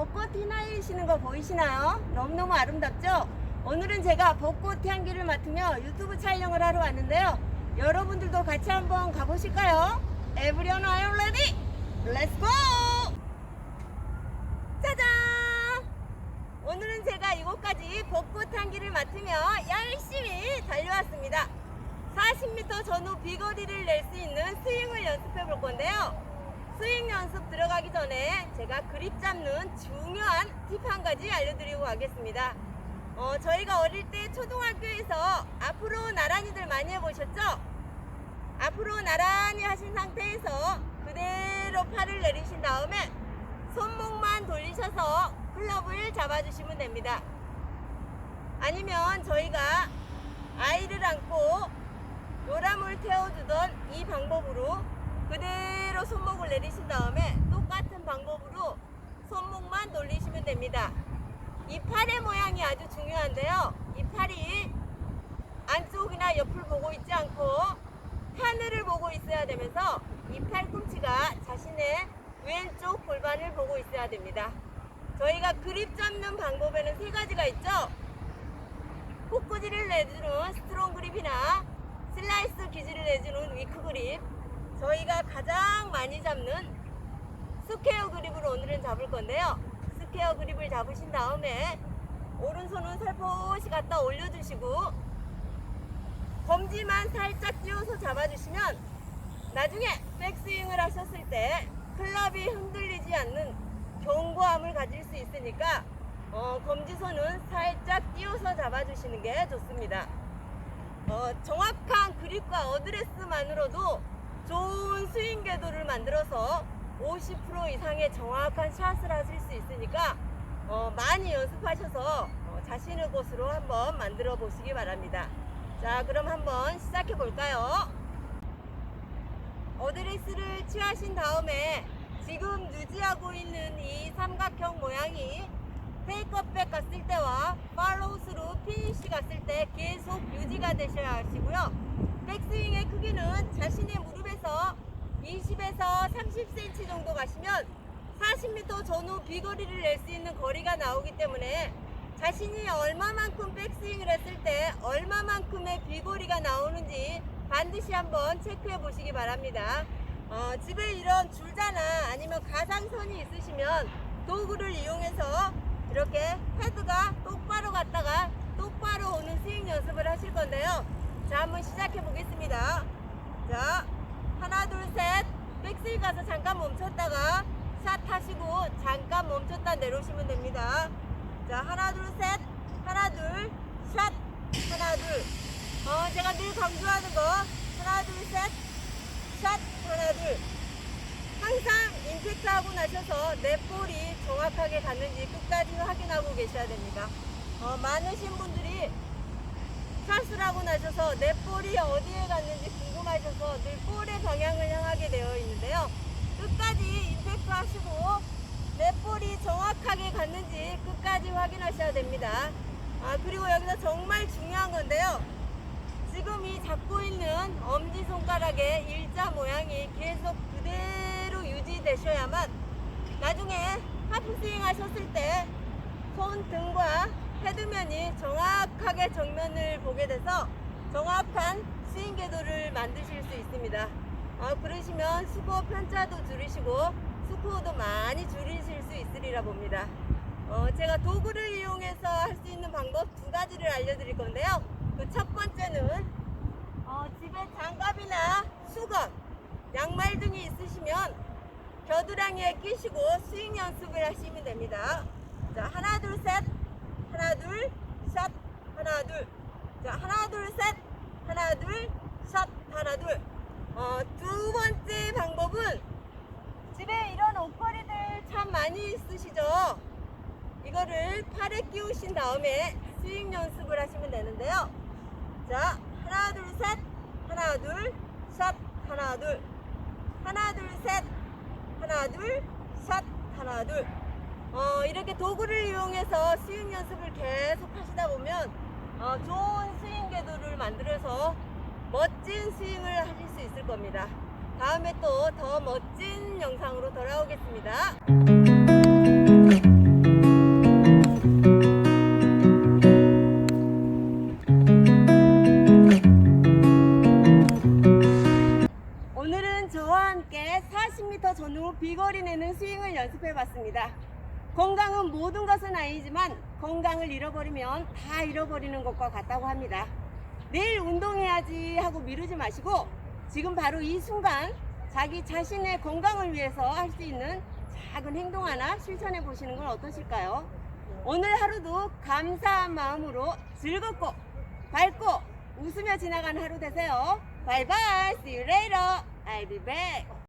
벚꽃 휘날리시는 거 보이시나요? 너무너무 아름답죠? 오늘은 제가 벚꽃 향기를 맡으며 유튜브 촬영을 하러 왔는데요. 여러분들도 같이 한번 가보실까요? Everyone are ready? Let's go! 짜잔! 오늘은 제가 이곳까지 벚꽃 향기를 맡으며 열심히 달려왔습니다. 40m 전후 비거리를 낼 수 있는 스윙을 연습해 볼 건데요. 스윙 연습 들어가기 전에 제가 그립 잡는 중요한 팁 한 가지 알려드리고 가겠습니다. 어, 저희가 어릴 때 초등학교에서 앞으로 나란히들 많이 해보셨죠? 앞으로 나란히 하신 상태에서 그대로 팔을 내리신 다음에 손목만 돌리셔서 클럽을 잡아주시면 됩니다. 아니면 저희가 아이를 안고 요람을 태워주던 이 방법으로 그대로 손목을 내리신 다음에 똑같은 방법으로 손목만 돌리시면 됩니다. 이 팔의 모양이 아주 중요한데요. 이 팔이 안쪽이나 옆을 보고 있지 않고 하늘을 보고 있어야 되면서 이 팔꿈치가 자신의 왼쪽 골반을 보고 있어야 됩니다. 저희가 그립 잡는 방법에는 세 가지가 있죠. 포크질을 내주는 스트롱 그립이나 슬라이스 기질을 내주는 위크 그립 저희가 가장 많이 잡는 스퀘어 그립을 오늘은 잡을 건데요 스퀘어 그립을 잡으신 다음에 오른손은 살포시 갖다 올려주시고 검지만 살짝 띄워서 잡아주시면 나중에 백스윙을 하셨을 때 클럽이 흔들리지 않는 견고함을 가질 수 있으니까 어, 검지손은 살짝 띄워서 잡아주시는 게 좋습니다. 어, 정확한 그립과 어드레스만으로도 좋은 스윙 궤도를 만들어서 50% 이상의 정확한 샷을 하실 수 있으니까 어, 많이 연습하셔서 어, 자신의 곳으로 한번 만들어 보시기 바랍니다. 자, 그럼 한번 시작해 볼까요? 어드레스를 취하신 다음에 지금 유지하고 있는 이 삼각형 모양이 테이크업백 갔을 때와 팔로우스루 피니시 갔을 때 계속 유지가 되셔야 하시고요. 백스윙의 크기는 자신의 무릎에서 20에서 30cm 정도 가시면 40m 전후 비거리를 낼 수 있는 거리가 나오기 때문에 자신이 얼마만큼 백스윙을 했을 때 얼마만큼의 비거리가 나오는지 반드시 한번 체크해 보시기 바랍니다. 어, 집에 이런 줄자나 아니면 가상선이 있으시면 도구를 이용해서 이렇게 헤드가 똑바로 갔다가 똑바로 오는 스윙 연습을 하실 건데요. 자, 한번 시작해 보겠습니다. 자, 하나, 둘, 셋. 백스윙 가서 잠깐 멈췄다가 샷 하시고 잠깐 멈췄다 내려오시면 됩니다. 자, 하나, 둘, 셋. 하나, 둘, 샷. 하나, 둘. 어, 제가 늘 강조하는 거. 하나, 둘, 셋. 샷. 하나, 둘. 항상 임팩트 하고 나셔서 내 볼이 정확하게 갔는지 끝까지 확인하고 계셔야 됩니다. 어, 많으신 분들이 하고 나셔서 내 볼이 어디에 갔는지 궁금하셔서 늘 볼의 방향을 향하게 되어 있는데요. 끝까지 임팩트 하시고 내 볼이 정확하게 갔는지 끝까지 확인하셔야 됩니다. 아, 그리고 여기서 정말 중요한 건데요. 지금 이 잡고 있는 엄지손가락의 일자 모양이 계속 그대로 유지되셔야만 나중에 하프스윙 하셨을 때 손등과 헤드면이 정확하게 정면을 보게 돼서 정확한 스윙 궤도를 만드실 수 있습니다. 아, 그러시면 스코어 편차도 줄이시고 스코어도 많이 줄이실 수 있으리라 봅니다. 어, 제가 도구를 이용해서 할 수 있는 방법 두 가지를 알려드릴 건데요. 그 첫 번째는 어, 집에 장갑이나 수건, 양말 등이 있으시면 겨드랑이에 끼시고 스윙 연습을 하시면 됩니다. 자, 하나, 둘, 셋. 하나, 둘. 자, 하나, 둘, 셋. 하나, 둘, 샷. 하나, 둘. 어, 두 번째 방법은 집에 이런 옷걸이들 참 많이 있으시죠? 이거를 팔에 끼우신 다음에 스윙 연습을 하시면 되는데요. 자, 하나, 둘, 셋. 하나, 둘, 샷. 하나, 둘. 하나, 둘, 셋. 하나, 둘, 샷. 하나, 둘. 어, 이렇게 도구를 이용해서 스윙 연습을 계속 어, 좋은 스윙 궤도를 만들어서 멋진 스윙을 하실 수 있을 겁니다. 다음에 또 더 멋진 영상으로 돌아오겠습니다. 저와 함께 40m 전후 비거리 내는 스윙을 연습해 봤습니다. 건강은 모든 것은 아니지만 건강을 잃어버리면 다 잃어버리는 것과 같다고 합니다. 내일 운동해야지 하고 미루지 마시고 지금 바로 이 순간 자기 자신의 건강을 위해서 할 수 있는 작은 행동 하나 실천해 보시는 건 어떠실까요? 오늘 하루도 감사한 마음으로 즐겁고 밝고 웃으며 지나간 하루 되세요. 바이바이. See you later. I'll be back.